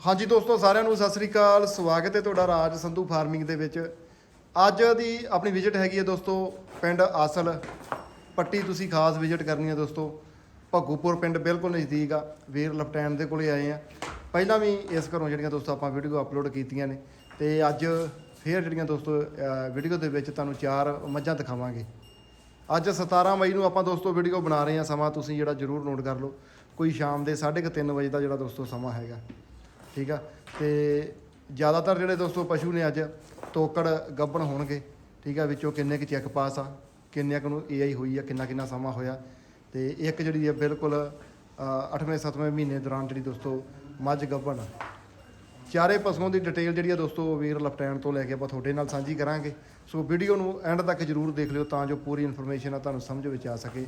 ਹਾਂਜੀ ਦੋਸਤੋ, ਸਾਰਿਆਂ ਨੂੰ ਸਤਿ ਸ੍ਰੀ ਅਕਾਲ। ਸਵਾਗਤ ਹੈ ਤੁਹਾਡਾ ਰਾਜ ਸੰਧੂ ਫਾਰਮਿੰਗ ਦੇ ਵਿੱਚ। ਅੱਜ ਦੀ ਆਪਣੀ ਵਿਜ਼ਿਟ ਹੈਗੀ ਹੈ ਦੋਸਤੋ, ਪਿੰਡ ਆਸਲ। ਪੱਟੀ ਤੁਸੀਂ ਖਾਸ ਵਿਜ਼ਿਟ ਕਰਨੀ ਹੈ ਦੋਸਤੋ। ਭੱਗੂਪੁਰ ਪਿੰਡ ਬਿਲਕੁਲ ਨਜ਼ਦੀਕ ਆ। ਵੀਰ ਲਪਟੈਨ ਦੇ ਕੋਲੇ ਆਏ ਆ। ਪਹਿਲਾਂ ਵੀ ਇਸ ਘਰੋਂ ਜਿਹੜੀਆਂ ਦੋਸਤੋ ਆਪਾਂ ਵੀਡੀਓ ਅਪਲੋਡ ਕੀਤੀਆਂ ਨੇ। ਤੇ ਅੱਜ ਫੇਰ ਜਿਹੜੀਆਂ ਦੋਸਤੋ ਵੀਡੀਓ ਦੇ ਵਿੱਚ ਤੁਹਾਨੂੰ ਚਾਰ ਮੱਝਾਂ ਦਿਖਾਵਾਂਗੇ। ਅੱਜ 17 ਮਈ ਨੂੰ ਆਪਾਂ ਦੋਸਤੋ ਵੀਡੀਓ ਬਣਾ ਰਹੇ ਹਾਂ। ਸਮਾਂ ਤੁਸੀਂ ਜਿਹੜਾ ਜਰੂਰ ਨੋਟ ਕਰ ਲਓ। ਕੋਈ ਸ਼ਾਮ ਦੇ 3:30 ਵਜੇ ਦਾ ਜਿਹੜਾ ਦੋਸਤੋ ਸਮਾਂ ਹੈਗਾ। ਠੀਕ ਆ? ਤੇ ਜ਼ਿਆਦਾਤਰ ਜਿਹੜੇ ਦੋਸਤੋ ਪਸ਼ੂ ਨੇ ਅੱਜ ਤੋਕੜ ਗੱਬਣ ਹੋਣਗੇ, ਠੀਕ ਆ? ਵਿੱਚੋਂ ਕਿੰਨੇ ਕੁ ਚੈੱਕ ਪਾਸ ਆ, ਕਿੰਨੇ ਕੁ ਨੂੰ ਏਆਈ ਹੋਈ ਆ, ਕਿੰਨਾ ਕਿੰਨਾ ਸਮਾਂ ਹੋਇਆ? ਤੇ ਇੱਕ ਜਿਹੜੀ ਆ ਬਿਲਕੁਲ 8ਵੇਂ 7ਵੇਂ ਮਹੀਨੇ ਦੌਰਾਨ ਜਿਹੜੀ ਦੋਸਤੋ ਮੱਝ ਗੱਬਣ ਆ। ਚਾਰੇ ਪਸ਼ੂਆਂ ਦੀ ਡਿਟੇਲ ਜਿਹੜੀ ਆ ਦੋਸਤੋ ਵੀਰ ਲਪਟੈਣ ਤੋਂ ਲੈ ਕੇ ਆਪਾਂ ਤੁਹਾਡੇ ਨਾਲ ਸਾਂਝੀ ਕਰਾਂਗੇ। ਸੋ ਵੀਡੀਓ ਨੂੰ ਐਂਡ ਤੱਕ ਜਰੂਰ ਦੇਖ ਲਿਓ ਤਾਂ ਜੋ ਪੂਰੀ ਇਨਫੋਰਮੇਸ਼ਨ ਆ ਤੁਹਾਨੂੰ ਸਮਝ ਵਿੱਚ ਆ ਸਕੇ।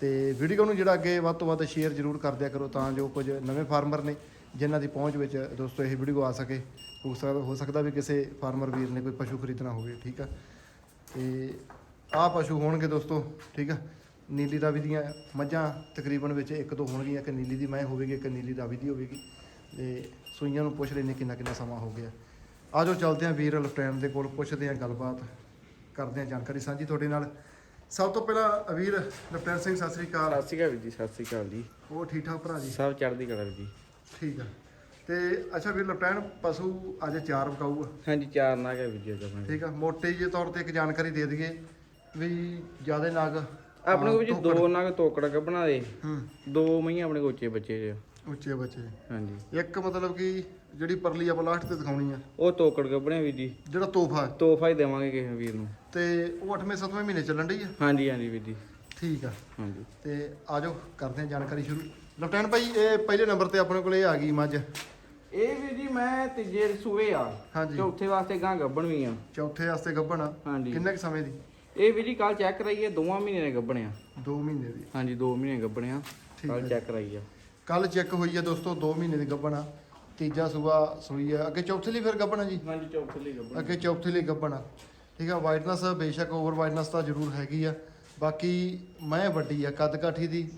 ਤੇ ਵੀਡੀਓ ਨੂੰ ਜਿਹੜਾ ਅੱਗੇ ਵੱਧ ਤੋਂ ਵੱਧ ਸ਼ੇਅਰ ਜਰੂਰ ਕਰ ਦਿਆ ਕਰੋ ਤਾਂ ਜੋ ਕੁਝ ਨਵੇਂ ਫਾਰਮਰ ਨੇ ਜਿਨ੍ਹਾਂ ਦੀ ਪਹੁੰਚ ਵਿੱਚ ਦੋਸਤੋ ਇਹ ਵੀਡੀਓ ਆ ਸਕੇ ਹੋ ਸਕਦਾ ਹੋ ਸਕਦਾ ਵੀ ਕਿਸੇ ਫਾਰਮਰ ਵੀਰ ਨੇ ਕੋਈ ਪਸ਼ੂ ਖਰੀਦਣਾ ਹੋਵੇ ਠੀਕ ਆ? ਤੇ ਆਹ ਪਸ਼ੂ ਹੋਣਗੇ ਦੋਸਤੋ ਠੀਕ ਆ? ਨੀਲੀ ਰਾਵੀ ਦੀਆਂ ਮੱਝਾਂ ਤਕਰੀਬਨ ਵਿੱਚ ਇੱਕ ਦੋ ਹੋਣਗੀਆਂ ਇੱਕ ਨੀਲੀ ਦੀ ਮੈਂ ਹੋਵੇਗੀ ਇੱਕ ਨੀਲੀ ਰਾਵੀ ਦੀ ਹੋਵੇਗੀ। ਤੇ ਸੂਈਆਂ ਨੂੰ ਪੁੱਛ ਲੈਨੇ ਕਿੰਨਾ ਕਿੰਨਾ ਸਮਾਂ ਹੋ ਗਿਆ। ਆਜੋ ਚੱਲਦੇ ਆਂ ਵੀਰ ਲਫਟੈਨ ਦੇ ਕੋਲ ਪੁੱਛਦੇ ਆਂ ਗੱਲਬਾਤ ਕਰਦੇ ਆਂ ਜਾਣਕਾਰੀ ਸਾਂਝੀ ਤੁਹਾਡੇ ਨਾਲ। ਸਭ ਤੋਂ ਪਹਿਲਾਂ ਵੀਰ ਲਫਟੈਨ ਸਿੰਘ ਸਤਿ ਸ੍ਰੀ ਅਕਾਲ। ਸਤਿ ਸ਼੍ਰੀ ਅਕਾਲ ਜੀ ਸਤਿ ਸ਼੍ਰੀ ਅਕਾਲ ਜੀ। ਉਹ ਠੀਕ ਠਾਕ ਭਰਾ ਜੀ? ਸਭ ਚੜ੍ਹਦੀ ਕਲਾ ਜੀ। ਠੀਕ ਆ। ਤੇ ਅੱਛਾ ਵੀਰ ਲਫਟੈਨ ਪਸ਼ੂ ਅੱਜ ਚਾਰ ਵਿਕਾਊ ਆ ਹਾਂਜੀ ਚਾਰ ਨਾਗ ਹੈ ਵੀਰ ਜੀ ਅੱਜ ਆਪਣੇ। ਠੀਕ ਆ ਮੋਟੇ ਜਿਹੇ ਤੌਰ ਤੇ ਇੱਕ ਜਾਣਕਾਰੀ ਦੇ ਦਈਏ ਵੀ ਜਿਆਦੇ ਨਗ ਆਪਣੇ ਕੋਲ ਜੀ ਦੋ ਨਾਗ ਤੋਕੜਾ ਕੱਢਣਾ ਦੇ। ਹੂੰ। ਦੋ ਮਈਆਂ ਆਪਣੇ ਕੋਲ ਉੱਚੇ ਬੱਚੇ ਜੇ। ਉੱਚੇ ਬੱਚੇ। ਹਾਂਜੀ। ਇੱਕ ਮਤਲਬ ਕਿ ਜਿਹੜੀ ਪਰਲੀ ਆਪਾਂ ਲਾਸਟ ਤੇ ਦਿਖਾਉਣੀ ਆ। ਉਹ ਤੋਕੜ ਕੱਢਣੇ ਵੀਰ ਜੀ। ਜਿਹੜਾ ਤੋਹਫਾ ਤੋਹਫਾ ਹੀ ਦੇਵਾਂਗੇ ਕਿਸੇ ਵੀਰ ਨੂੰ। ਤੇ ਉਹ 8ਵੇਂ 7ਵੇਂ ਮਹੀਨੇ ਚੱਲਣ ਡਈ ਆ। ਹਾਂਜੀ ਹਾਂਜੀ ਵੀਰ ਜੀ। ਠੀਕ ਆ। ਹਾਂਜੀ। ਤੇ ਆਜੋ ਕਰਦੇ ਹਾਂ ਜਾਣਕਾਰੀ ਸ਼ੁਰੂ। ਲਫਟੈਨ ਭਾਈ ਇਹ ਪਹਿਲੇ ਨੰਬਰ ਤੇ ਆਪਣੇ ਕੋਲ ਆ ਗਈ ਮੱਝ। ਇਹ ਵੀਰ ਜੀ ਮੈਂ ਤੀਜੇ ਸੂਏ ਆ ਹਾਂਜੀ। ਚੌਥੇ ਵਾਸਤੇ ਗਾਂ ਗੱਬਣ ਵੀ ਆ। ਚੌਥੇ ਵਾਸਤੇ ਗੱਭਣ ਆ? ਹਾਂਜੀ। ਕਿੰਨੇ ਕੁ ਸਮੇਂ ਦੀ? ਇਹ ਵੀਰ ਜੀ ਕੱਲ ਚੈੱਕ ਕਰਾਈਏ ਦੋਵਾਂ ਮਹੀਨੇ ਦੇ ਗੱਬਣੇ ਆ। 2 ਮਹੀਨੇ ਦੀ। ਹਾਂਜੀ 2 ਮਹੀਨੇ ਗੱਬਣੇ ਆ ਠੀਕ ਕੱਲ। ਚੈੱਕ ਕਰਾਈ ਆ। ਕੱਲ ਚੈੱਕ ਹੋਈ ਆ ਦੋਸਤੋ 2 ਮਹੀਨੇ ਦੀ ਗੱਭਣ ਆ। ਤੀਜਾ ਸੂਆ ਸੂਈ ਆ। ਅੱਗੇ ਚੌਥੇ ਲਈ ਫਿਰ ਗੱਭਣ ਆ ਜੀ? ਹਾਂਜੀ ਚੌਥੇ ਲਈ ਗੱਬਣ ਅੱਗੇ ਚੌਥੇ ਲਈ ਗੱਭਣ ਆ। ਠੀਕ ਆ ਵਾਈਟਨੈਸ ਬੇਸ਼ੱਕ ਓਵਰ ਵਾਈਟਨੈਸ ਤਾਂ ਜ਼ਰੂਰ ਹੈਗੀ ਆ। ਬਾਕੀ ਮੈਂ ਵੱਡੀ ਆ ਕੱਦ ਕਾਠੀ ਦੀ।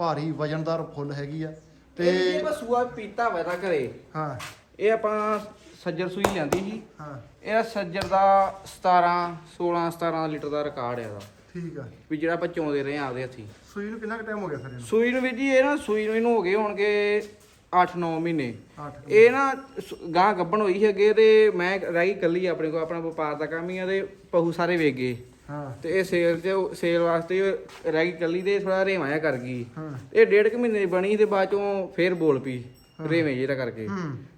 ਭਾਰੀ ਵਜਨਦਾਰ ਫੁੱਲ ਹੈਗੀ ਆ। ਤੇ ਇਹ ਬਸੂਆ ਪੀਤਾ ਵੈਦਾ ਘਰੇ ਹਾਂ। ਇਹ ਆਪਾਂ ਸੱਜਰ ਸੂਈ ਜਾਂਦੀ ਸੀ। ਹਾਂ। ਇਹਦਾ ਸੱਜਰ ਦਾ 17 16 17 ਲੀਟਰ ਦਾ ਰਿਕਾਰਡ ਹੈ ਇਹਦਾ। ਠੀਕ ਆ। ਵੀ ਜਿਹੜਾ ਆਪਾਂ ਚੋਂਦੇ ਰਹੇ ਆ ਆਪਦੇ ਹੱਥੀ। ਸੂਈ ਨੂੰ ਕਿੰਨਾ ਕੁ ਟਾਈਮ ਹੋ ਗਿਆ ਫਿਰ ਇਹਨੂੰ? ਸੂਈ ਨੂੰ ਵੀ ਜੀ ਇਹ ਨਾ ਸੂਈ ਨੂੰ ਇਹਨੂੰ ਹੋ ਗਏ ਹੋਣਗੇ 8-9 ਮਹੀਨੇ। 8 ਇਹ ਨਾ ਸ- ਗਾਂ ਗੱਭਣ ਹੋਈ ਸੀ ਅੱਗੇ ਤੇ ਮੈਂ ਰਹਿ ਗਈ ਕੱਲੀ ਆਪਣੇ ਕੋਲ ਆਪਣਾ ਵਪਾਰ ਦਾ ਕੰਮ ਹੀ ਆ ਤੇ ਪਹੂ ਸਾਰੇ ਵੇਚ ਗਏ। ਹਾਂ। ਤੇ ਇਹ ਸੇਲ ਚ ਸੇਲ ਵਾਸਤੇ ਇਹ ਰਹਿ ਗਈ ਕੱਲੀ ਤੇ ਥੋੜਾ ਰੇਵਾਇਆ ਕਰ ਗਈ। ਹਾਂ। ਇਹ ਡੇਢ ਕੁ ਮਹੀਨੇ ਦੀ ਬਣੀ ਤੇ ਬਾਅਦ ਚੋਂ ਫੇਰ ਬੋਲ ਪਈ ਰੇਵੇਂ ਜਿਹੜਾ ਕਰਕੇ।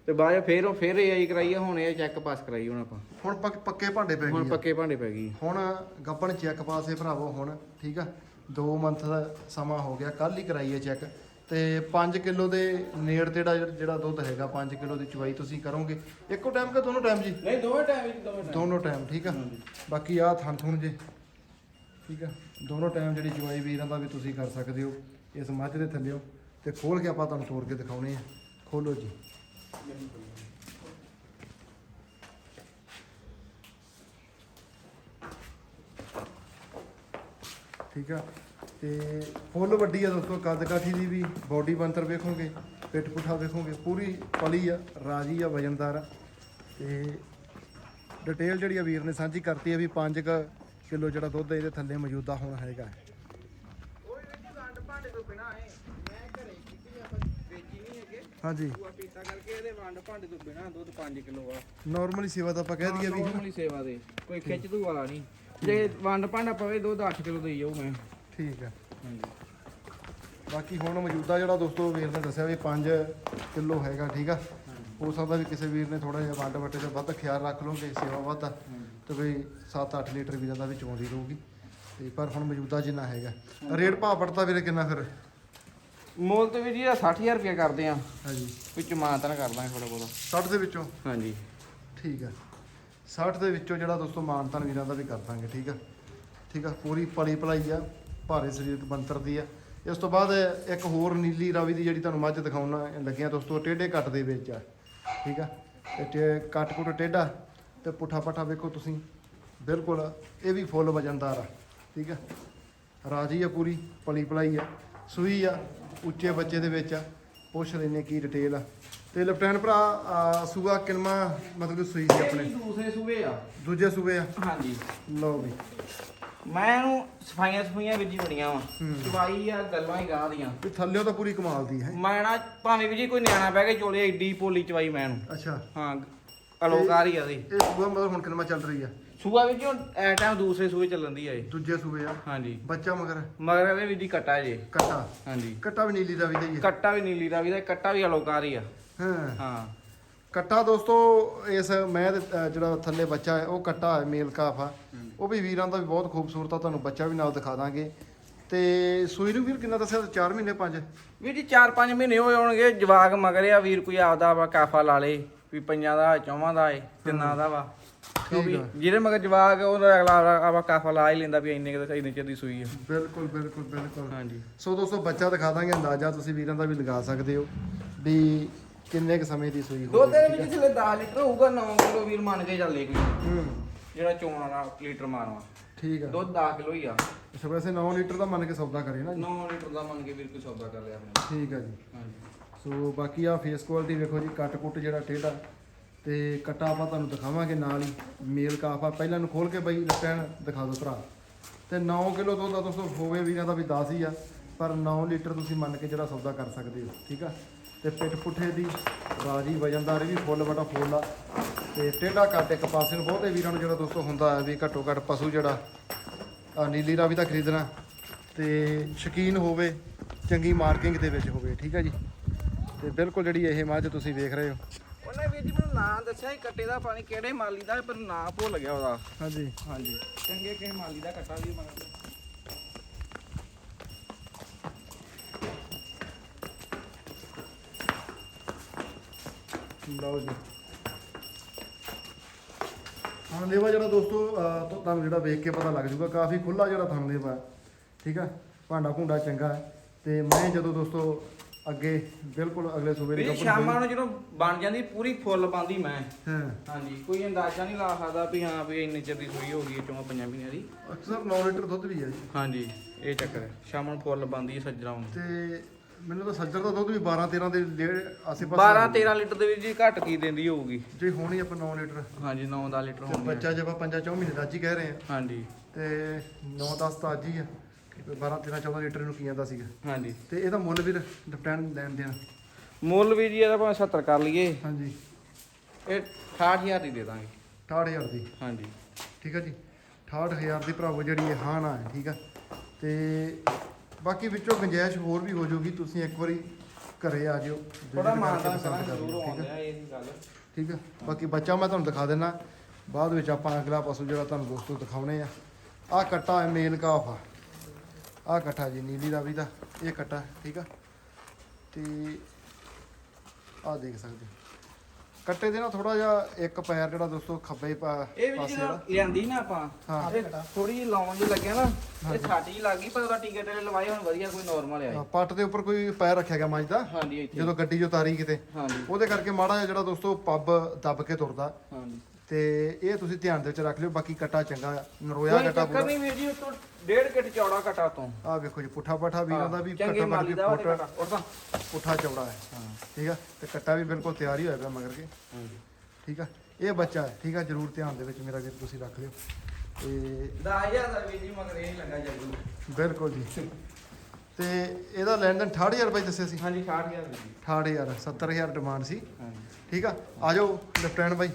ਤੇ ਬਾਅਦ ਚੋਂ ਫੇਰ ਉਹ ਫੇਰ ਏਆਈ ਕਰਾਈ ਆ, ਹੁਣ ਇਹ ਚੈੱਕ ਪਾਸ ਕਰਾਈ ਹੁਣ ਆਪਾਂ। ਹੁਣ ਪੱਕ- ਪੱਕੇ ਭਾਂਡੇ ਪੈ ਹੁਣ ਗਏ ਆ। ਪੱਕੇ ਭਾਂਡੇ ਪੈ ਗਈ। ਹੁਣ ਗੱਪਣ ਚੈੱਕ ਪਾਸੇ ਭਰਾਵੋ ਹੁਣ ਠੀਕ ਆ? 2 ਮੰਥ ਦਾ ਸਮਾਂ ਹੋ ਗਿਆ ਕੱਲ ਹੀ ਕਰਾਈ ਹੈ ਚੈੱਕ ਤੇ 5 ਕਿਲੋ ਦੇ ਨੇੜ ਤੇੜਾ ਜਿਹੜਾ- ਦੁੱਧ ਹੈਗਾ 5 ਕਿਲੋ ਦੀ ਚਵਾਈ ਤੁਸੀਂ ਕਰੋਗੇ। ਇੱਕੋ ਟਾਈਮ ਕਿ ਦੋਨੋਂ ਟਾਈਮ ਜੀ? ਨਹੀਂ ਦੋਵੇਂ ਟਾਈਮ ਵਿੱਚ ਦੋਵੇਂ time। ਦੋਨੋਂ ਟਾਈਮ ਠੀਕ ਆ? ਬਾਕੀ ਆ ਥਣ ਥੁਣ ਜੇ ਠੀਕ ਆ? ਦੋਨੋਂ ਟਾਈਮ ਜਿਹੜੀ ਚਵਾਈ ਵੀਰਾਂ ਦਾ ਵੀ ਤੁਸੀਂ ਕਰ ਸਕਦੇ ਹੋ ਇਸ ਮੱਝ ਦੇ ਥੱਲਿਓ ਤੇ ਖੋਲ ਕੇ ਆਪਾਂ ਤੁਹਾਨੂੰ ਤੋੜ ਕੇ ਦਿਖਾਉਣੇ ਆ। ਖੋਲੋ ਜੀ। ਠੀਕ ਆ? ਤੇ ਫੁੱਲ ਵੱਡੀ ਆ ਦੋਸਤੋ ਕੱਦ ਕਾਠੀ ਦੀ ਵੀ ਬਾਡੀ ਬੰਤਰ ਵੇਖੋਗੇ ਪਿੱਠ ਪੁੱਠਾ ਵੇਖੋਗੇ ਪੂਰੀ ਪਲੀ ਆ ਰਾਜੀ ਆ ਵਜਨਦਾਰ ਆ। ਤੇ ਡਿਟੇਲ ਜਿਹੜੀ ਆ ਵੀਰ ਨੇ ਸਾਂਝੀ ਕਰਤੀ ਆ ਵੀ 5 ਕਿਲੋ ਜਿਹੜਾ ਦੁੱਧ ਇਹਦੇ ਥੱਲੇ ਮੌਜੂਦਾ ਹੁਣ ਹੈਗਾ ਹਾਂਜੀ। ਉਹ ਪੀਤਾ ਕਰਕੇ ਇਹਦੇ ਵੰਡ ਭਾਂਡੇ ਤੋਂ ਬਿਨਾ ਦੁੱਧ 5 ਕਿਲੋ ਆ। ਨਾਰਮਲੀ ਸੇਵਾ ਤਾਂ ਆਪਾਂ ਕਹਿ ਦਈਏ ਵੀ ਨਾਰਮਲੀ ਸੇਵਾ ਦੇ ਕੋਈ ਖਿੱਚ ਤੂ ਵਾਲਾ ਨਹੀਂ। ਜੇ ਵੰਡ ਭਾਂਡਾ ਪਵੇ ਦੁੱਧ 8 ਕਿਲੋ ਦੇਈ ਜਾਊ ਮੈਂ। ਠੀਕ ਆ ਹਾਂਜੀ ਬਾਕੀ ਹੁਣ ਮੌਜੂਦਾ ਜਿਹੜਾ ਦੋਸਤੋ ਵੀਰ ਨੇ ਦੱਸਿਆ ਵੀ 5 ਕਿਲੋ ਹੈਗਾ ਠੀਕ ਆ। ਹੋ ਸਕਦਾ ਵੀ ਕਿਸੇ ਵੀਰ ਨੇ ਥੋੜਾ ਜਿਹਾ ਵੰਡ ਵੱਟੇ ਦਾ ਵੱਧ ਖਿਆਲ ਰੱਖ ਲਓਗੇ ਸੇਵਾ ਵੱਧ ਆ ਤੇ ਵੀ 7-8 ਲੀਟਰ ਵੀਰਾਂ ਦਾ ਵੀ ਚੋਂਦੀ ਰਹੂਗੀ। ਤੇ ਪਰ ਹੁਣ ਮੌਜੂਦਾ ਜਿੰਨਾ ਹੈਗਾ। ਰੇਟ ਭਾਅ ਪੜਤਾ ਵੀਰੇ ਕਿੰਨਾ ਫਿਰ? ਮੁੱਲ ਤੇ ਵੀ ਜੀ 60000 ਰੁਪਏ ਕਰਦੇ ਆ। ਹਾਂਜੀ। ਵਿੱਚ ਮਾਨਤਾ ਨਾ ਕਰ ਦਾਂਗੇ ਥੋੜਾ ਬਹੁਤਾ। 60 ਦੇ ਵਿੱਚੋਂ? ਹਾਂਜੀ। ਠੀਕ ਆ। 60 ਦੇ ਵਿੱਚੋਂ ਜਿਹੜਾ ਦੋਸਤੋ ਮਾਨਤਾਨ ਵੀਰਾਂ ਦਾ ਵੀ ਕਰ ਦਾਂਗੇ ਠੀਕ ਆ। ਠੀਕ ਆ ਪੂਰੀ ਪਲੀ ਭਲਾਈ ਆ। ਭਾਰੇ ਸਰੀਰਕ ਬੰਤਰ ਦੀ ਆ। ਇਸ ਤੋਂ ਬਾਅਦ ਇੱਕ ਹੋਰ ਨੀਲੀ ਰਾਵੀ ਦੀ ਜਿਹੜੀ ਤੁਹਾਨੂੰ ਮੱਝ ਦਿਖਾਉਣਾ ਲੱਗਿਆ ਦੋਸਤੋ ਟੇਢੇ ਕੱਟ ਦੇ ਵਿੱਚ ਆ। ਠੀਕ ਆ? ਤੇ ਟੇ- ਕੱਟ ਕੁੱਟ ਟੇਢਾ ਤੇ ਪੁੱਠਾ ਪੱਠਾ ਵੇਖੋ ਤੁਸੀਂ। ਬਿਲਕੁਲ ਇਹ ਵੀ ਫੁੱਲ ਵਜਨਦਾਰ ਆ। ਠੀਕ ਆ? ਰਾਜੀ ਆ ਪੂਰੀ ਪਲੀ ਭਲਾਈ ਆ। ਸੂਈ ਆ ਉੱਚੇ ਬੱਚੇ ਦੇ ਵਿੱਚ ਆ। ਪੁੱਛ ਲੈਨੇ ਕੀ ਡਿਟੇਲ ਆ। ਤੇ ਲੈਫਟੈਨੈਂਟ ਭਰਾ ਸੂਆ ਕਿਲਮਾ ਮਤਲਬ ਸੂਈ ਸੀ ਆਪਣੇ? ਦੂਸਰੇ ਸੂਬੇ ਆ। ਦੂਜੇ ਸੂਬੇ ਆ? ਹਾਂਜੀ। ਲਓ ਵੀ। ਮੈਂ ਇਹਨੂੰ ਸਫਾਈਆਂ ਸਫਾਈਆਂ ਵਿੱਚ ਹੀ ਬੜੀਆਂ ਵਾ। ਚਵਾਈ ਆ ਗੱਲਾਂ ਹੀ ਗਾਹ ਦੀਆਂ। ਵੀ ਥੱਲਿਓ ਤਾਂ ਪੂਰੀ ਕਮਾਲ ਦੀ ਹੈ। ਮੈਂ ਨਾ ਭਾਵੇਂ ਵੀ ਜੀ ਕੋਈ ਨਿਆਣਾ ਬਹਿ ਕੇ ਚੋਲੇ ਏਡੀ ਪੋਲੀ ਚਵਾਈ ਮੈਂ ਨੂੰ ਅੱਛਾ। ਹਾਂ ਅਲੋਕਾਰ ਹੀ ਆ ਦੀ ਇਹ ਸੂਆ ਮਤਲਬ ਹੁਣ ਕਿਲਮਾ ਚੱਲ ਰਹੀ ਆ? ਸੂਆ ਵੀ ਜੀ ਹੁਣ ਐ ਟਾਈਮ ਦੂਸਰੇ ਸੂਏ ਚੱਲਣ ਦੀ ਆ ਇਹ। ਦੂਜੇ ਸੂਬੇ ਆ? ਹਾਂਜੀ। ਬੱਚਾ ਮਗਰ? ਮਗਰ ਇਹਦੇ ਵੀ ਦੀ ਕੱਟਾ ਜੇ। ਕੱਟਾ? ਹਾਂਜੀ। ਕੱਟਾ ਵੀ ਨੀਲੀ ਦਾ ਵੀ ਦਾ ਹੀ ਹੈ ਕੱਟਾ ਵੀ ਨੀਲੀ ਦਾ ਵੀ ਦਾ ਕੱਟਾ ਵੀ ਅਲੋਕਾਰ ਹੀ ਆ। ਹਾਂ। ਹਾਂ। ਕੱਟਾ ਦੋਸਤੋ ਇਸ ਮੈਂ ਦੇ ਅ, ਜਿਹੜਾ ਥੱਲੇ ਬੱਚਾ ਹੈ ਉਹ ਕੱਟਾ ਹੈ ਮੇਲ ਕਾਫ ਆ। ਉਹ ਵੀ ਵੀਰਾਂ ਦਾ ਵੀ ਬਹੁਤ ਖੂਬਸੂਰਤ ਆ ਤੁਹਾਨੂੰ ਬੱਚਾ ਵੀ ਨਾਲ ਦਿਖਾ ਦਾਂਗੇ। ਤੇ ਸੂਈ ਨੂੰ ਵੀਰ ਕਿੰਨਾ ਦੱਸਿਆ 4 ਮਹੀਨੇ 5 ਵੀਰ ਜੀ 4-5 ਮਹੀਨੇ ਹੋਏ ਹੋਣਗੇ ਜਵਾਕ ਮਗਰ ਆ ਵੀਰ ਕੋਈ ਆਪਦਾ ਵਾ ਕਾਫਾ ਲਾ ਲੇ ਵੀ ਪੰਜਾਂ ਦਾ ਚੌਵਾਂ ਦਾ ਏ ਤਿੰਨਾਂ ਦਾ ਵਾ। ਕਿਉਂਕਿ ਆ। ਜਿਹਦੇ ਮਗਰ ਜਵਾਕ ਉਹਦਾ ਅਗਲਾ ਆਪਦਾ ਕਾਫਾ ਲਾ ਹੀ ਲੈਂਦਾ ਵੀ ਇੰਨੇ ਕੁ ਇੰਨੇ ਚਿਰ ਦੀ ਸੂਈ ਆ। ਬਿਲਕੁਲ ਬਿਲਕੁਲ ਬਿਲਕੁਲ। ਹਾਂਜੀ। ਸੋ ਦੋਸਤੋ ਬੱਚਾ ਦਿਖਾ ਦਾਂਗੇ ਅੰਦਾਜ਼ਾ ਤੁਸੀਂ ਵੀਰਾਂ ਦਾ ਵੀ ਲਗਾ ਸਕਦੇ ਹੋ ਵੀ ਕਿੰਨੇ ਕੁ ਸਮੇਂ ਦੀ ਸੂਈ ਦੁੱਧ ਦੇ ਹੋਵੇ ਵਿੱਚ ਥੱਲੇ 10 ਲੀਟਰ ਹੋਊਗਾ 9 ਕਿਲੋ ਵੀਰ ਮੰਨ ਕੇ ਚੱਲੇ ਕੋਈ ਹੂੰ। ਜਿਹੜਾ ਚੋਣ ਵਾਲਾ ਲੀਟਰ ਮਾਰਵਾ ਠੀਕ ਆ। ਦੁੱਧ 10 ਕਿਲੋ ਹੀ ਆ। ਅੱਛਾ ਵੈਸੇ 9 ਲੀਟਰ ਦਾ ਮੰਨ ਕੇ ਸੌਦਾ ਕਰੇ ਨਾ ਜੀ। 9 ਲੀਟਰ ਦਾ ਮੰਨ ਕੇ ਵੀਰ ਕੋਈ ਸੌਦਾ ਕਰ ਲਿਆ ਆਪਣੇ ਠੀਕ ਆ ਜੀ। ਹਾਂਜੀ। ਸੋ ਬਾਕੀ ਆ ਫੇਸ ਕੁਆਲਿਟੀ ਵੇਖੋ ਜੀ ਕੱਟ ਕੁੱਟ ਜਿਹੜਾ ਟੇਢਾ ਤੇ ਕੱਟਾ ਆਪਾਂ ਤੁਹਾਨੂੰ ਦਿਖਾਵਾਂਗੇ ਨਾਲ ਹੀ ਮੇਲ ਕਾਫ ਆ। ਪਹਿਲਾਂ ਨੂੰ ਖੋਲ ਕੇ ਬਈ ਲਟੈਣ ਦਿਖਾ ਦਿਓ ਭਰਾ। ਤੇ 9 ਕਿਲੋ ਦੁੱਧ ਦਾ ਦੋਸਤੋ ਹੋਵੇ ਵੀਰਾਂ ਦਾ ਵੀ 10 ਹੀ ਆ ਪਰ 9 ਲੀਟਰ ਤੁਸੀਂ ਮੰਨ ਕੇ ਜਿਹੜਾ ਸੌਦਾ ਕਰ ਸਕਦੇ ਹੋ ਠੀਕ ਆ? ਤੇ ਪਿੱਠ ਪੁੱਠੇ ਦੀ ਰਾਜੀ ਵਜਨਦਾਰ ਵੀ ਫੁੱਲ ਬਟਾ ਫੁੱਲ ਆ। ਤੇ ਟੇਢਾ ਕੱਟ ਇੱਕ ਪਾਸੇ ਨੂੰ ਬਹੁਤੇ ਵੀਰਾਂ ਨੂੰ ਜਿਹੜਾ ਦੋਸਤੋ ਹੁੰਦਾ ਵੀ ਘੱਟੋ ਘੱਟ ਪਸ਼ੂ ਜਿਹੜਾ ਆ ਨੀਲੀ ਰਾਵੀ ਦਾ ਖਰੀਦਣਾ ਤੇ ਸ਼ਕੀਨ ਹੋਵੇ ਚੰਗੀ ਮਾਰਕਿੰਗ ਦੇ ਵਿੱਚ ਹੋਵੇ ਠੀਕ ਹੈ ਜੀ? ਤੇ ਬਿਲਕੁਲ ਜਿਹੜੀ ਇਹ ਮੱਝ ਤੁਸੀਂ ਵੇਖ ਰਹੇ ਹੋ। ਉਹਨੇ ਵੀਰ ਜੀ ਮੈਨੂੰ ਨਾਂ ਦੱਸਿਆ ਸੀ ਕੱਟੇ ਦਾ ਪਾਣੀ ਕਿਹੜੇ ਮਾਲੀ ਦਾ ਪਰ ਨਾਂ ਭੁੱਲ ਗਿਆ ਉਹਦਾ। ਹਾਂਜੀ। ਹਾਂਜੀ। ਚੰਗੇ ਕਿਸੇ ਮਾਲੀ ਦਾ ਕੱਟਾ ਵੀ ਮਗਰ ਲਓ ਜੀ। ਹਾਂ ਲੇਵਾ ਜਿਹੜਾ ਦੋਸਤੋ ਅਹ, ਤੁਹਾਨੂੰ ਜਿਹੜਾ ਵੇਖ ਕੇ ਪਤਾ ਲੱਗ ਜੂਗਾ ਕਾਫੀ ਖੁੱਲਾ ਜਿਹੜਾ ਥਣ ਲੇਵਾ ਹੈ। ਠੀਕ ਆ ਭਾਂਡਾ ਭੁੰਡਾ ਚੰਗਾ ਹੈ। ਤੇ ਮੈਂ ਜਦੋਂ ਦੋਸਤੋ ਅੱਗੇ ਬਿਲਕੁਲ ਅਗਲੇ ਸੂਬੇ ਦੀ ਵੀਰ ਸ਼ਾਮਾਂ ਨੂੰ ਜਦੋਂ ਬਣ ਜਾਂਦੀ ਪੂਰੀ ਫੁੱਲ ਪਾਉਂਦੀ ਮੈਂ। ਹਾਂ। ਹਾਂਜੀ ਕੋਈ ਅੰਦਾਜ਼ਾ ਨਹੀਂ ਲਾ ਸਕਦਾ ਵੀ ਹਾਂ ਵੀ ਇੰਨੇ ਚਿਰ ਦੀ ਸੂਈ ਹੋ ਗਈ ਹੈ ਚੋਂ ਪੰਜਾਂ ਮਹੀਨਿਆਂ ਦੀ। ਅਕਸਰ 9 ਲੀਟਰ ਦੁੱਧ ਵੀ ਹੈ ਜੀ। ਹਾਂਜੀ ਇਹ ਚੱਕਰ ਹੈ। ਸ਼ਾਮਾਂ ਨੂੰ ਫੁੱਲ ਪਾਉਂਦੀ ਹੈ ਸੱਜਰਾਂ ਨੂੰ ਤੇ ਮੈਨੂੰ ਤਾਂ ਸੱਜਰ ਦਾ ਦੁੱਧ ਵੀ 12 13 ਦੇ ਡੇਢ ਆਸੇ 12 13 ਲੀਟਰ ਦੇ ਵਿੱਚ ਜੀ ਘੱਟ ਕੀ ਦਿੰਦੀ ਹੋਊਗੀ? ਜੇ ਹੋਣੀ ਆਪਾਂ 9 ਲੀਟਰ। ਹਾਂਜੀ 9 10 ਲੀਟਰ ਤੇ ਹੋਣੀ ਬੱਚਾ ਜੇ ਆਪਾਂ ਪੰਜਾਂ ਚੌਂ ਮਹੀਨੇ ਦਾ ਅੱਜ ਹੀ ਕਹਿ ਰਹੇ ਆ। ਹਾਂਜੀ। ਤੇ 9 10 ਤਾਂ ਅੱਜ ਹੀ ਆ। 12 13 14 ਲੀਟਰ ਨੂੰ ਕੀ ਆਂਦਾ ਸੀਗਾ। ਹਾਂਜੀ। ਤੇ ਇਹਦਾ ਮੁੱਲ ਵੀ ਡਿਪਟੈਂਡ ਲੈਣ ਦੇਣ। ਮੁੱਲ ਵੀ ਜੀ ਇਹਦਾ ਭਾਵੇਂ 70 ਕਰ ਲਈਏ। ਹਾਂਜੀ। ਇਹ 68000 ਦੀ ਦੇ ਦਾਂਗੇ। 68000 ਦੀ। ਹਾਂਜੀ। ਠੀਕ ਹੈ ਜੀ? 68000 ਦੀ ਭਰਾਵੋ ਜਿਹੜੀ ਇਹ ਹਾਂ ਨਾ ਹੈ ਠੀਕ ਆ? ਤੇ ਬਾਕੀ ਵਿੱਚੋਂ ਗੁੰਜਾਇਸ਼ ਹੋਰ ਵੀ ਹੋ ਜਾਊਗੀ ਤੁਸੀਂ ਇੱਕ ਵਾਰੀ ਘਰੇ ਆ ਜਿਓ ਥੋੜਾ ਮਾਨਦਾਨ ਕਰਾਂ ਜ਼ਰੂਰ ਆਉਂਦੇ ਆ ਆ ਇਹ ਗੱਲ। ਠੀਕ ਆ ਬਾਕੀ ਬੱਚਾ ਮੈਂ ਤੁਹਾਨੂੰ ਦਿਖਾ ਦੇਣਾ ਬਾਅਦ ਵਿੱਚ ਆਪਾਂ ਅਗਲਾ ਪਸ਼ੂ ਜਿਹੜਾ ਤੁਹਾਨੂੰ ਦੋਸਤੋ ਦਿਖਾਉਣੇ ਆ। ਆਹ ਕੱਟਾ ਹੈ ਮੇਲ ਕਾਫ ਆ। ਆਹ ਕੱਟਾ ਜੀ ਨੀਲੀ ਰਾਵੀ ਦਾ। ਇਹ ਕੱਟਾ ਠੀਕ ਆ? ਤੇ ਆਹ ਦੇਖ ਸਕਦੇ ਹੋ। ਕੱਟੇ ਦੇ ਨਾ ਥੋੜਾ ਜਿਹਾ ਇੱਕ ਪੈਰ ਜਿਹੜਾ ਦੋਸਤੋ ਖੱਬੇ ਪਾ- ਇਹ ਵੀ ਪਾਸੇ ਜਿਹੜਾ ਲਿਆਂਦੀ ਨਾ ਆਪਾਂ ਹਾਂ। ਥੋੜੀ ਜਿਹੀ ਲਾਉਣ ਦੀ ਲੱਗਿਆ ਨਾ ਇਹ ਛੱਟ ਜੀ ਲੱਗ ਗਈ ਪਰ ਉਹਦਾ ਟਿਕਟ ਤੇ ਲਵਾਈ ਹੁਣ ਵਧੀਆ ਕੋਈ ਨਾਰਮਲ ਹਾਂ, ਆ ਪੱਟ ਦੇ ਉੱਪਰ ਕੋਈ ਪੈਰ ਰੱਖਿਆ ਗਿਆ ਮੱਝ ਦਾ? ਹਾਂਜੀ ਇੱਥੇ। ਜਦੋਂ ਗੱਡੀ 'ਚੋਂ ਤਾਰੀ ਕਿਤੇ। ਹਾਂਜੀ। ਉਹਦੇ ਕਰਕੇ ਮਾੜਾ ਜਿਹਾ ਜਿਹੜਾ ਦੋਸਤੋ ਪੱਬ ਦੱਬ ਕੇ ਤੁਰਦਾ। ਹਾਂਜੀ। ਤੇ ਇਹ ਤੁਸੀਂ ਧਿਆਨ ਦੇ ਵਿੱਚ ਰੱਖ ਲਿਓ ਬਾਕੀ ਕੱਟਾ ਚੰਗਾ ਆ, ਨਰੋਇਆ ਕੱਟਾ ਪੂਰਾ। ਨਹੀਂ ਵੀਰ ਜੀ ਉਤੋਂ ਡੇਢ ਕਿਟ ਚੌੜਾ ਕਟਾ ਤੋਂ। ਆਹ ਵੇਖੋ ਜੀ ਪੁੱਠਾ ਪਾਠਾ ਵੀਰਾਂ ਦਾ ਵੀ ਚੰਗੇ ਕੱਟਾ ਮਾਰ ਮਾਲੀ ਕੇ ਦਾ ਉਹ ਫੁੱਟ ਕਟਾ ਪੁੱਠਾ ਚੌੜਾ ਹੈ ਠੀਕ ਆ? ਤੇ ਕੱਟਾ ਵੀ ਬਿਲਕੁਲ ਤਿਆਰ ਹੀ ਹੋਇਆ ਪਿਆ ਮਗਰ ਕੇ। ਹਾਂਜੀ ਠੀਕ ਆ? ਇਹ ਬੱਚਾ ਹੈ ਠੀਕ ਆ? ਜਰੂਰ ਧਿਆਨ ਦੇ ਵਿੱਚ ਮੇਰਾ ਵੀਰ ਤੁਸੀਂ ਰੱਖ ਲਿਓ। ਤੇ 10000 ਦਾ ਵੀਰ ਜੀ ਮਗਰ ਇਹ ਲੱਗਾ ਜੱਗੂ ਬਿਲਕੁਲ ਜੀ। ਤੇ ਇਹਦਾ ਲੈਣ ਦੇਣ 68000 ਰੁਪਏ ਦੱਸਿਆ ਸੀ? ਹਾਂਜੀ 60000 ਵੀਰ ਜੀ 68000 70000 ਡਿਮਾਂਡ ਸੀ। ਹਾਂਜੀ ਠੀਕ ਆ? ਆ ਜਾਓ ਲੈਫਟੈਂਟ ਬਾਈ।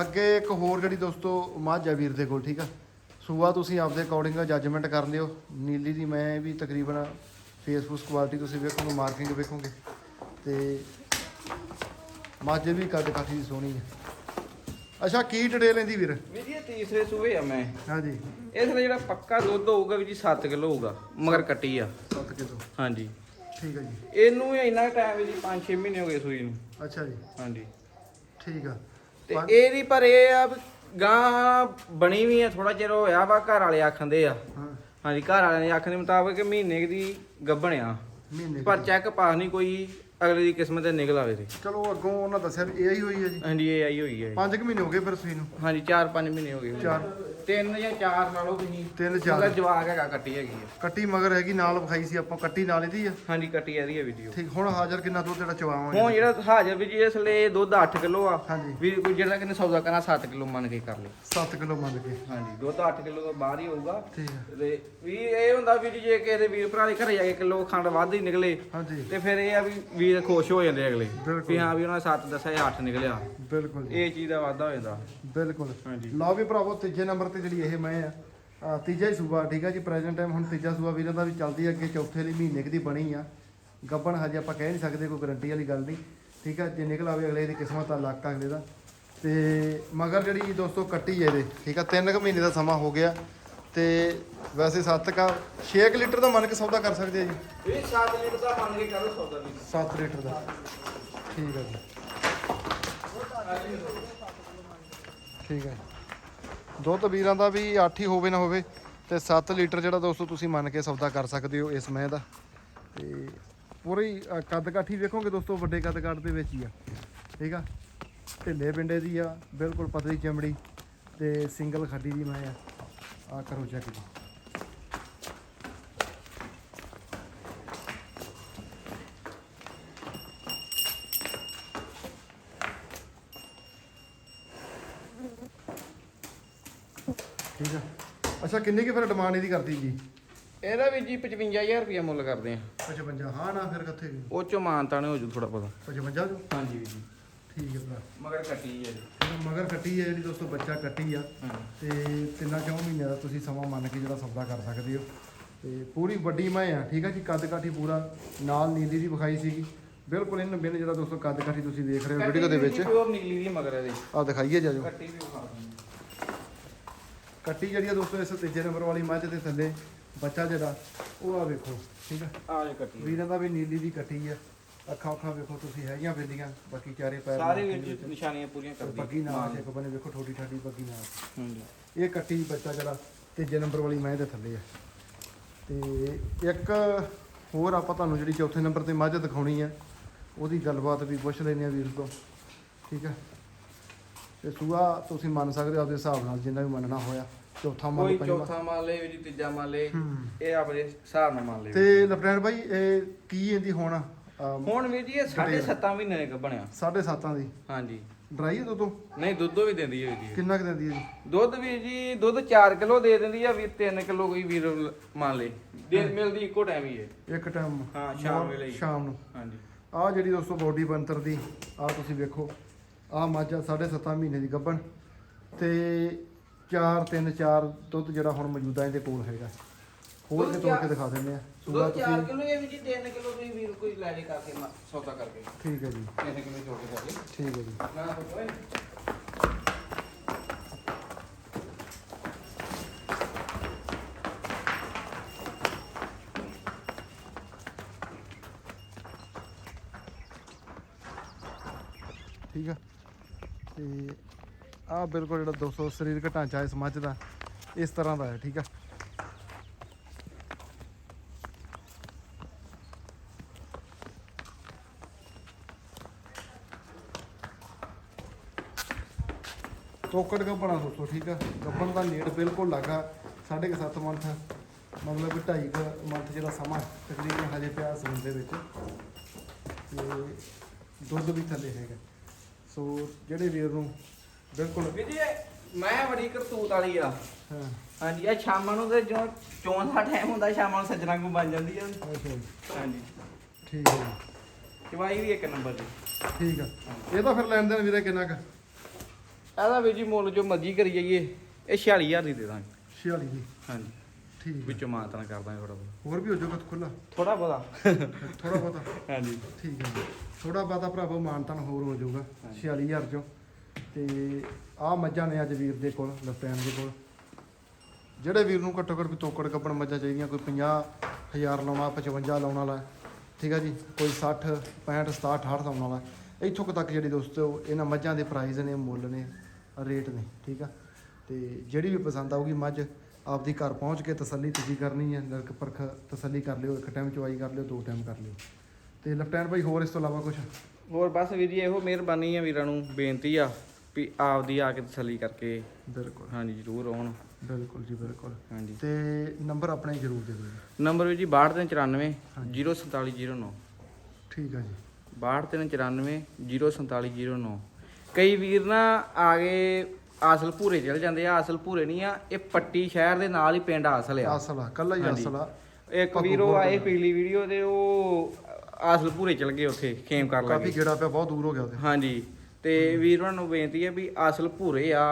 ਅੱਗੇ ਇੱਕ ਹੋਰ ਜਿਹੜੀ ਦੋਸਤੋ ਮੱਝ ਆ ਵੀਰ ਦੇ ਕੋਲ ਠੀਕ ਆ? ਸੂਆ ਤੁਸੀਂ ਆਪਦੇ ਅਕੋਰਡਿੰਗ ਜੱਜਮੈਂਟ ਕਰ ਲਿਓ। ਨੀਲੀ ਦੀ ਮੈਂ ਵੀ ਤਕਰੀਬਨ ਫੇਸਬੁੱਕ ਕੁਆਲਿਟੀ ਤੁਸੀਂ ਵੇਖੋਗੇ ਮਾਰਕਿੰਗ ਵੇਖੋਗੇ। ਤੇ ਮੱਝ ਵੀ ਕੱਦ ਕਾਠੀ ਦੀ ਸੋਹਣੀ ਹੈ ਅੱਛਾ ਕੀ ਡਿਟੇਲ ਲੈਂਦੀ ਵੀਰ? ਵੀਰ ਜੀ ਇਹ ਤੀਸਰੇ ਸੂਏ ਆ ਮੈਂ। ਹਾਂਜੀ। ਇਸ ਲਈ ਜਿਹੜਾ ਪੱਕਾ ਦੁੱਧ ਹੋਊਗਾ ਵੀ ਜੀ 7 ਕਿਲੋ ਹੋਊਗਾ ਮਗਰ ਕੱਟੀ ਆ। 7 ਕਿਲੋ। ਹਾਂਜੀ। ਠੀਕ ਆ ਜੀ। ਇਹਨੂੰ ਇੰਨਾ ਟਾਈਮ ਜੀ 5-6 ਮਹੀਨੇ ਹੋ ਗਏ ਸੂਈ ਨੂੰ। ਅੱਛਾ ਜੀ। ਹਾਂਜੀ। ਠੀਕ ਆ। ਤੇ ਇਹਦੀ ਪਰ ਇਹ ਆ ਗਾਂ ਬਣੀ ਵੀ ਆ ਥੋੜਾ ਚਿਰ ਹੋਇਆ ਵਾ ਘਰ ਵਾਲੇ ਆਖੰਦੇ ਆ। ਹਾਂਜੀ ਘਰ ਵਾਲਿਆਂ ਦੇ ਆਖਣ ਦੇ ਮੁਤਾਬਕ ਮਹੀਨੇ ਦੀ ਗੱਭਣ ਆ। ਮਹੀਨੇ ਪਰ। ਚੈੱਕ ਪਾਸ ਨਹੀਂ ਕੋਈ ਅਗਲੇ ਦੀ ਕਿਸਮਤ ਤੇ ਨਿਕਲ ਆਵੇ ਤੇ। ਚਲੋ ਅੱਗੋਂ ਉਹਨਾਂ ਦੱਸਿਆ ਵੀ ਇਹ ਹੀ ਹੋਈ ਹੈ ਜੀ। ਹਾਂਜੀ ਇਹ ਆਈ ਹੋਈ ਹੈ 5 ਮਹੀਨੇ ਹੋ ਗਏ ਫਿਰ ਸੂਈ ਨੂੰ? ਹਾਂਜੀ 4-5 ਮਹੀਨੇ ਹੋ ਗਏ ਹੋਣੇ। ਚਾਰ। ਤਿੰਨ ਜਾਂ ਚਾਰ ਲਾ ਲਓ ਤੁਸੀਂ ਤਿੰਨ ਚਾਰ। ਜਵਾਕ ਹੈਗਾ ਕੱਟੀ ਹੈਗੀ ਆ ਕੱਟੀ ਮਗਰ ਹੈਗੀ ਨਾਲ ਵਿਖਾਈ ਸੀ ਆਪਾਂ ਕੱਟੀ ਨਾਲ ਇਹਦੀ ਆ। ਹਾਂਜੀ ਕੱਟੀ ਇਹਦੀ ਹੈ ਵੀਡੀਓ ਠੀਕ ਹੁਣ ਹਾਜ਼ਰ ਕਿੰਨਾ ਦੁੱਧ ਜਿਹੜਾ ਚਵਾਵਾਂਗੇ ਹੁਣ ਜਿਹੜਾ ਹਾਜ਼ਰ ਵੀ ਜੀ ਇਸ ਲਈ ਦੁੱਧ 8 ਕਿਲੋ ਆ। ਹਾਂਜੀ। ਵੀ ਕੋਈ ਜਿਹੜਾ ਕਿਨੇ ਸੌਦਾ ਕਰਨਾ 7 ਕਿਲੋ ਮੰਨ ਕੇ ਕਰ ਲਈ 7 ਕਿਲੋ ਮੰਨ ਕੇ। ਹਾਂਜੀ ਦੁੱਧ 8 ਕਿਲੋ ਤੋਂ ਬਾਹਰ ਹੀ ਹੋਊਗਾ। ਠੀਕ ਹੈ ਤੇ ਵੀ ਇਹ ਹੁੰਦਾ ਵੀ ਜੀ ਜੇ ਕਿਸੇ ਦੇ ਵੀਰ ਭਰਾ ਦੇ ਘਰੇ ਜਾ ਕੇ ਕਿਲੋ ਖੰਡ ਵੱਧ ਹੀ ਨਿਕਲੇ ਹਾਂਜੀ। ਤੇ ਫਿਰ ਇਹ ਆ ਵੀ ਵੀਰ ਖੁਸ਼ ਹੋ ਜਾਂਦੇ ਅਗਲੇ। ਬਿਲਕੁਲ। ਵੀ ਹਾਂ ਵੀ ਉਹਨਾਂ 7 ਦੱਸਿਆ 8 ਨਿਕਲਿਆ। ਬਿਲਕੁਲ ਜੀ। ਇਹ ਚੀਜ਼ ਦਾ ਵਾਧਾ ਹੋ ਜਾਂਦਾ। ਬਿਲਕੁਲ। ਹਾਂਜੀ। ਲਓ ਵੀ ਭਰਾਵੋ ਤੀਜੇ ਨੰਬਰ ਤੇ ਜਿਹੜੀ ਇਹ ਮੈਂ ਆ ਆ, ਤੀਜਾ ਹੀ ਸੂਬਾ ਠੀਕ ਆ ਜੀ? ਪ੍ਰੈਜ਼ੈਂਟ ਟਾਈਮ ਹੁਣ ਤੀਜਾ ਸੂਬਾ ਵੀਰਾਂ ਦਾ ਵੀ ਚੱਲਦੀ ਆ ਅੱਗੇ ਚੌਥੇ ਲਈ ਮਹੀਨੇ ਕੁ ਦੀ ਬਣੀ ਆ। ਗੱਬਣ ਹਜੇ ਆਪਾਂ ਕਹਿ ਨਹੀਂ ਸਕਦੇ ਕੋਈ ਗਰੰਟੀ ਵਾਲੀ ਗੱਲ ਨਹੀਂ। ਠੀਕ ਆ ਜੇ ਨਿਕਲ ਆਵੇ ਅਗਲੇ ਦੀ ਕਿਸਮਤ ਆ ਲੱਕ ਆ ਅਗਲੇ ਦਾ। ਤੇ ਮਗਰ ਜਿਹੜੀ ਦੋਸਤੋ ਕੱਟੀ ਇਹਦੇ ਠੀਕ ਆ 3 ਕੁ ਮਹੀਨੇ ਦਾ ਸਮਾਂ ਹੋ ਗਿਆ। ਤੇ ਵੈਸੇ 7 ਕਾ 6 ਲੀਟਰ ਦਾ ਮੰਨ ਕੇ ਸੌਦਾ ਕਰ ਸਕਦੇ ਆ ਜੀ? ਇਹ 7 ਲੀਟਰ ਦਾ ਮੰਨ ਕੇ ਕਰੋ ਸੌਦਾ ਵੀ। 7 ਲੀਟਰ ਦਾ। ਠੀਕ ਆ ਜੀ। ਠੀਕ ਹੈ ਦੁੱਧ ਵੀਰਾਂ ਦਾ ਵੀ 8 ਹੀ ਹੋਵੇ ਨਾ ਹੋਵੇ ਤੇ 7 ਲੀਟਰ ਜਿਹੜਾ ਦੋਸਤੋ ਤੁਸੀਂ ਮੰਨ ਕੇ ਸੌਦਾ ਕਰ ਸਕਦੇ ਹੋ ਇਸ ਮਹਿ ਦਾ। ਤੇ ਪੂਰੀ ਕੱਦ ਕਾਠੀ ਵੇਖੋਗੇ ਦੋਸਤੋ ਵੱਡੇ ਕੱਦ ਕਾਠ ਦੇ ਵਿੱਚ ਹੀ ਆ। ਠੀਕ ਆ? ਢਿੱਲੇ ਪਿੰਡੇ ਦੀ ਆ ਬਿਲਕੁਲ ਪਤਲੀ ਚਮੜੀ ਤੇ ਸਿੰਗਲ ਖੱਡੀ ਦੀ ਮੈਂ ਆ। ਆ ਕਰੋ ਚੈੱਕ ਜੀ। ਠੀਕ ਆ। ਅੱਛਾ ਕਿੰਨੀ ਕੀ ਫਿਰ ਡਿਮਾਂਡ ਇਹਦੀ ਕਰਦੀ ਜੀ? ਇਹਦਾ ਵੀ ਜੀ 55000 ਰੁਪਏ ਮੁੱਲ ਕਰਦੇ ਆ। 55 ਹਾਂ ਨਾ ਫਿਰ ਕਿੱਥੇ ਜੀ ਉਹ ਚੋਂ ਮਾਨਤਾ ਨੇ ਹੋ ਜੂ ਥੋੜਾ ਬਹੁਤਾ। 55 ਜੋ ਹਾਂਜੀ ਵੀ ਜੀ। ਠੀਕ ਹੈ ਭਰਾ। ਮਗਰ ਕੱਟੀ ਹੈ ਜੀ। ਇਹਦਾ ਮਗਰ ਕੱਟੀ ਹੈ ਜਿਹੜੀ ਦੋਸਤੋ ਬੱਚਾ ਕੱਟੀ ਆ। ਹਾਂ। ਤੇ ਤਿੰਨਾਂ ਚੌਂ ਮਹੀਨਿਆਂ ਦਾ ਤੁਸੀਂ ਸਮਾਂ ਮੰਨ ਕੇ ਜਿਹੜਾ ਸੌਦਾ ਕਰ ਸਕਦੇ ਹੋ। ਤੇ ਪੂਰੀ ਵੱਡੀ ਮੈਂ ਆ ਠੀਕ ਆ ਜੀ? ਕੱਦ ਕਾਠੀ ਪੂਰਾ। ਨਾਲ ਨੀਲੀ ਦੀ ਵਿਖਾਈ ਸੀਗੀ। ਬਿਲਕੁਲ ਇਹਨਾਂ ਬਿਨ ਜਿਹੜਾ ਦੋਸਤੋ ਕੱਦ ਕਾਠੀ ਤੁਸੀਂ ਦੇਖ ਰਹੇ ਹੋ ਵੀਡੀਓ ਦੇ ਵਿੱਚ। ਪਿਓਰ ਨਿਕਲੀ ਦੀ ਮਗਰ ਇਹਦੇ ਆ ਦਿਖਾਈਏ ਜਾਜੋ। ਵੀ ਕੱਟੀ ਜਿਹੜੀ ਆ ਦੋਸਤੋ ਇਸ ਤੀਜੇ ਨੰਬਰ ਵਾਲੀ ਮੱਝ ਦੇ ਥੱਲੇ ਬੱਚਾ ਜਿਹੜਾ ਉਹ ਆ ਵੇਖੋ ਠੀਕ ਆ? ਆ ਜੇ ਕੱਟੀ ਵੀਰਾਂ ਦਾ ਵੀ ਨੀਲੀ ਦੀ ਕੱਟੀ ਆ। ਅੱਖਾਂ ਅੱਖਾਂ ਵੇਖੋ ਤੁਸੀਂ ਹੈਗੀਆਂ ਬਿੰਦੀਆਂ ਬਾਕੀ ਚਾਰੇ ਪੈਰ ਸਾਰੇ ਵਿੱਚ। ਨਿਸ਼ਾਨੀਆਂ ਪੂਰੀਆਂ ਕਰਦੀ ਬੱਗੀ ਨਾਲ ਇੱਕ ਬੰਨੇ ਵੇਖੋ ਠੋਡੀ ਠਾਡੀ ਬੱਗੀ ਨਾਲ। ਹਾਂਜੀ। ਇਹ ਕੱਟੀ ਬੱਚਾ ਜਿਹੜਾ ਤੀਜੇ ਨੰਬਰ ਵਾਲੀ ਮੈਂ ਦੇ ਥੱਲੇ ਆ। ਤੇ ਇੱਕ ਹੋਰ ਆਪਾਂ ਤੁਹਾਨੂੰ ਜਿਹੜੀ ਚੌਥੇ ਨੰਬਰ ਤੇ ਮੱਝ ਦਿਖਾਉਣੀ ਆ ਉਹਦੀ ਗੱਲਬਾਤ ਵੀ ਪੁੱਛ ਲੈਂਦੇ ਆ ਵੀਰ ਤੋਂ। ਠੀਕ ਆ? ਤੇ ਸੂਆ ਤੁਸੀਂ ਮੰਨ ਸਕਦੇ ਹੋ ਆਪਦੇ ਹਿਸਾਬ ਨਾਲ ਜਿੰਨਾ ਵੀ ਮੰਨਣਾ ਹੋਇਆ ਚੌਥਾ ਮੰਨ ਕੋਈ ਪੰਜਵਾਂ। ਚੌਥਾ ਮੰਨ ਲੇ ਵੀ ਤੀਜਾ ਮੰਨ ਲੇ। ਇਹ ਆਪਣੇ ਹਿਸਾਬ ਨਾਲ ਮੰਨ ਲੇ ਤੇ ਲਫਟੈਂਟ ਭਾਈ ਇਹ ਕੀ ਇਹਦੀ ਹੁਣ? ਹੁਣ ਵੀ ਜੀ ਇਹ ਸਾਢੇ ਸੱਤਾਂ ਮਹੀਨੇ ਨੇ ਬਣਿਆ। ਸਾਢੇ ਸੱਤਾਂ ਦੀ? ਹਾਂਜੀ। ਡਰਾਈ ਹੈ ਦੁੱਧੋਂ ਨਹੀਂ ਦੁੱਧ ਵੀ ਦਿੰਦੀ ਹੈ ਜੀ। ਕਿੰਨਾ ਕੁ ਦਿੰਦੀ ਹੈ ਜੀ? ਦੁੱਧ ਵੀ ਜੀ ਦੁੱਧ 4 ਕਿਲੋ ਦੇ ਦਿੰਦੀ ਆ ਵੀ 3 ਕਿਲੋ ਕੋਈ ਵੀਰ ਮੰਨ ਲੇ। ਦੇ ਮਿਲਦੀ ਇੱਕੋ ਟਾਈਮ ਹੀ ਹੈ। ਇੱਕ ਟਾਈਮ ਹਾਂ, ਸ਼ਾਮ ਵੇਲੇ। ਸ਼ਾਮ ਨੂੰ। ਹਾਂਜੀ। ਆਹ ਜਿਹੜੀ ਦੋਸਤੋ ਬੋਡੀ ਬੰਤਰ ਦੀ ਆਹ ਤੁਸੀਂ ਵੇਖੋ ਆਹ ਮੱਝ ਆ ਸਾਢੇ ਸੱਤਾਂ ਮਹੀਨੇ ਦੀ ਗੱਭਣ ਤੇ 4 3 4 ਦੁੱਧ ਜਿਹੜਾ ਹੁਣ ਮੌਜੂਦਾ ਇਹਦੇ ਕੋਲ ਹੈਗਾ। ਹੋਰ ਕੇ ਤੋੜ ਕੇ ਦਿਖਾ ਦਿੰਦੇ ਆ। ਸੂਆ ਦੁੱਧ 4 ਤੁਸੀਂ ਕਿਲੋ ਇਹ ਵੀ ਜੀ 3 ਕਿਲੋ ਕੋਈ ਵੀਰ ਕੋਈ ਲੈ ਲੈ ਕਰਕੇ ਮ- ਸੌਦਾ ਕਰਕੇ। ਠੀਕ ਹੈ ਜੀ। 3 ਕਿਲੋ ਜੋੜ ਕੇ ਕਰ ਲੈ ਠੀਕ ਹੈ ਜੀ। ਨਾ ਹੋਏ ਠੀਕ ਆ। ਤੇ ਆਹ ਬਿਲਕੁਲ ਜਿਹੜਾ 200 ਸਰੀਰਕ ਢਾਂਚਾ ਇਸ ਮੱਝ ਦਾ ਇਸ ਤਰ੍ਹਾਂ ਦਾ ਹੈ ਠੀਕ ਆ। ਤੋਕੜ ਗੱਬਣਾ ਦੋਸਤੋ ਠੀਕ ਆ? ਗੱਬਣ ਦਾ ਨੇੜ ਬਿਲਕੁਲ ਲੱਗਾ 7.5 ਮੰਥ ਮਤਲਬ ਕਿ 2.5 ਮੰਥ ਜਿਹੜਾ ਸਮਾਂ ਤਕਰੀਬਨ ਹਜੇ ਪਿਆ ਸੂਣ ਦੇ ਵਿੱਚ। ਤੇ ਦੁੱਧ ਵੀ ਥੱਲੇ ਹੈਗਾ। ਸੋ ਜਿਹੜੇ ਵੀਰ ਨੂੰ ਬਿਲਕੁਲ ਵੀ ਜੀ ਮੈਂ ਬੜੀ ਕਰਤੂਤ ਵਾਲੀ ਆ। ਹਾਂ। ਹਾਂਜੀ ਇਹ ਸ਼ਾਮਾਂ ਨੂੰ ਤੇ ਜੋ ਚੋਣ ਦਾ ਟਾਈਮ ਹੁੰਦਾ ਸ਼ਾਮਾਂ ਨੂੰ ਸੱਜਣਾ ਨੂੰ ਬਣ ਜਾਂਦੀ ਆ। ਹਾਂਜੀ। ਠੀਕ ਹੈ ਚਵਾਈ ਵੀ ਇੱਕ ਨੰਬਰ ਦੀ। ਠੀਕ ਆ। ਇਹ ਤਾਂ ਫਿਰ ਲੈਣ ਦੇਣ ਵੀਰੇ ਕਿੰਨਾ ਕੁ? ਇਹਦਾ ਵੀ ਜੀ ਮੁੱਲ ਜੋ ਮਰਜ਼ੀ ਕਰੀ ਜਾਈਏ ਇਹ 46000 ਦੀ ਦੇ ਦਾਂਗੇ। 46 ਦੀ ਹਾਂਜੀ। ਠੀਕ ਹੈ। ਵਿੱਚੋਂ ਮਾਨਤਾਂ ਕਰ ਦਾਂਗੇ ਥੋੜਾ ਬਹੁਤ। ਹੋਰ ਵੀ ਹੋ ਜਾਊਗਾ ਖੁੱਲਾ ਥੋੜਾ ਬਹੁਤਾ। ਥੋੜਾ ਬਹੁਤਾ। ਹਾਂਜੀ। ਠੀਕ ਹੈ ਜੀ। ਥੋੜਾ ਬਹੁਤਾ ਭਰਾਵੋ ਮਾਨਤਨ ਹੋਰ ਹੋ ਜਾਊਗਾ 46000 ਚੋਂ। ਤੇ ਆਹ ਮੱਝਾਂ ਨੇ ਅੱਜ ਵੀਰ ਦੇ ਕੋਲ ਲਪੈਣ ਦੇ ਕੋਲ। ਜਿਹੜੇ ਵੀਰ ਨੂੰ ਘੱਟੋ ਘੱਟ ਕੋਈ ਤੋਕੜ ਕੱਪਣ ਮੱਝਾਂ ਚਾਹੀਦੀਆਂ ਕੋਈ 50000 ਲਾਉਣਾ 55 ਲਾਉਣ ਵਾਲਾ ਠੀਕ ਆ ਜੀ? ਕੋਈ 60 65 67 68 ਲਾਉਣ ਵਾਲਾ। ਇੱਥੋਂ ਕੁ ਤੱਕ ਜਿਹੜੀ ਦੋਸਤੋ ਇਹਨਾਂ ਮੱਝਾਂ ਦੇ ਪ੍ਰਾਈਸ ਨੇ ਮੁੱਲ ਨੇ ਰੇਟ ਨੇ ਠੀਕ ਆ? ਤੇ ਜਿਹੜੀ ਵੀ ਪਸੰਦ ਆਊਗੀ ਮੱਝ ਆਪਦੀ ਘਰ ਪਹੁੰਚ ਕੇ ਤਸੱਲੀ ਤੁਸੀਂ ਕਰਨੀ ਹੈ ਨਰਕ ਪਰਖ ਤਸੱਲੀ ਕਰ ਲਿਓ ਇੱਕ ਟਾਈਮ ਚਵਾਈ ਕਰ ਲਿਓ ਦੋ ਟਾਈਮ ਕਰ ਲਿਓ। ਤੇ ਲੈਫਟੈਂਡ ਭਾਈ ਹੋਰ ਇਸ ਤੋਂ ਇਲਾਵਾ ਕੁਝ ਹੋਰ ਬਸ ਵੀਰ ਜੀ ਇਹੋ ਮਿਹਰਬਾਨੀ ਆ ਵੀਰਾਂ ਨੂੰ ਬੇਨਤੀ ਆ ਵੀ ਆਪਦੀ ਆ ਕੇ ਤਸੱਲੀ ਕਰਕੇ ਬਿਲਕੁਲ। ਹਾਂਜੀ ਜ਼ਰੂਰ ਆਉਣ। ਬਿਲਕੁਲ ਜੀ ਬਿਲਕੁਲ। ਹਾਂਜੀ। ਤੇ ਨੰਬਰ ਆਪਣੇ ਜ਼ਰੂਰ ਦੇ ਦਿਓ ਨੰਬਰ ਵੀ ਜੀ 6294 04709 ਠੀਕ ਆ ਜੀ। 6294 04709 ਕਈ ਵੀਰ ਨਾ ਆ ਗਏ ਆਸਲ ਭੂਰੇ ਚਲ ਜਾਂਦੇ ਆ ਆਸਲ ਭੂਰੇ ਨਹੀਂ ਆ ਇਹ ਪੱਟੀ ਸ਼ਹਿਰ ਦੇ ਨਾਲ ਹੀ ਪਿੰਡ ਆਸਲ ਆ। ਅਸਲ ਆ ਕੱਲਾ ਹੀ। ਅਸਲ ਆ। ਇੱਕ ਵੀਰ ਉਹ ਆਏ ਪਿਛਲੀ ਵੀਡੀਓ ਤੇ ਉਹ ਆਸਲ ਭੂਰੇ ਚਲ ਗਏ ਉੱਥੇ ਖੇਮ ਕਰ ਕਾਫੀ ਲਾਂਗੇ। ਗੇੜਾ ਪਿਆ ਬਹੁਤ ਦੂਰ ਹੋ ਗਿਆ ਉਹਦੇ ਹਾਂਜੀ ਤੇ ਵੀਰ ਉਹਨਾਂ ਨੂੰ ਬੇਨਤੀ ਹੈ ਵੀ ਆਸਲ ਭੂਰੇ ਆ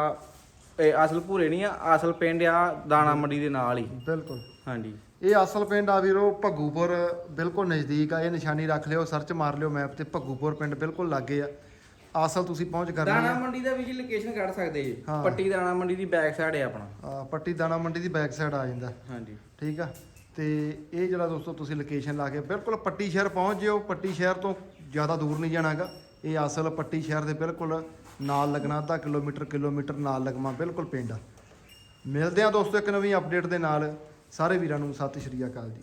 ਇਹ ਅਸਲ ਭੂਰੇ ਨਹੀਂ ਆ ਅਸਲ ਪਿੰਡ ਆ ਦਾਣਾ ਮੰਡੀ ਦੇ ਨਾਲ ਹੀ। ਬਿਲਕੁਲ। ਹਾਂਜੀ। ਇਹ ਅਸਲ ਪਿੰਡ ਆ ਵੀਰੋ ਭੱਗੂਪੁਰ ਬਿਲਕੁਲ ਨਜ਼ਦੀਕ ਆ ਇਹ ਨਿਸ਼ਾਨੀ ਰੱਖ ਲਿਓ ਸਰਚ ਮਾਰ ਲਿਓ ਮੈਪ ਤੇ ਭੱਗੂਪੁਰ ਪਿੰਡ ਬਿਲਕੁਲ ਲਾਗੇ ਆ। ਅਸਲ ਤੁਸੀਂ ਪਹੁੰਚ ਕਰਨੀ ਦਾਣਾ ਮੰਡੀ ਦਾ ਵੀ ਜੀ ਲੋਕੇਸ਼ਨ ਕੱਢ ਸਕਦੇ ਜੀ। ਹਾਂ। ਪੱਟੀ ਦਾਣਾ ਮੰਡੀ ਦੀ ਬੈਕ ਸਾਈਡ ਹੈ ਆਪਣਾ। ਆ, ਪੱਟੀ ਦਾਣਾ ਮੰਡੀ ਦੀ ਬੈਕ ਸਾਈਡ ਆ ਜਾਂਦਾ। ਹਾਂਜੀ। ਠੀਕ ਆ? ਤੇ ਇਹ ਜਿਹੜਾ ਦੋਸਤੋ ਤੁਸੀਂ ਲੋਕੇਸ਼ਨ ਲਾ ਕੇ ਬਿਲਕੁਲ ਪੱਟੀ ਸ਼ਹਿਰ ਪਹੁੰਚ ਜਿਓ। ਪੱਟੀ ਸ਼ਹਿਰ ਤੋਂ ਜ਼ਿਆਦਾ ਦੂਰ ਨਹੀਂ ਜਾਣਾਗਾ ਇਹ ਅਸਲ ਪੱਟੀ ਸ਼ਹਿਰ ਦੇ ਬਿਲਕੁਲ ਨਾਲ ਲੱਗਣਾ ਅੱਧਾ ਕਿਲੋਮੀਟਰ ਕਿਲੋਮੀਟਰ ਨਾਲ ਲੱਗਣਾ ਬਿਲਕੁਲ ਪਿੰਡ। ਆ ਮਿਲਦੇ ਆ ਦੋਸਤੋ ਇੱਕ ਨਵੀਂ ਅਪਡੇਟ ਦੇ ਨਾਲ। ਸਾਰੇ ਵੀਰਾਂ ਨੂੰ ਸਤਿ ਸ਼੍ਰੀ ਅਕਾਲ ਜੀ।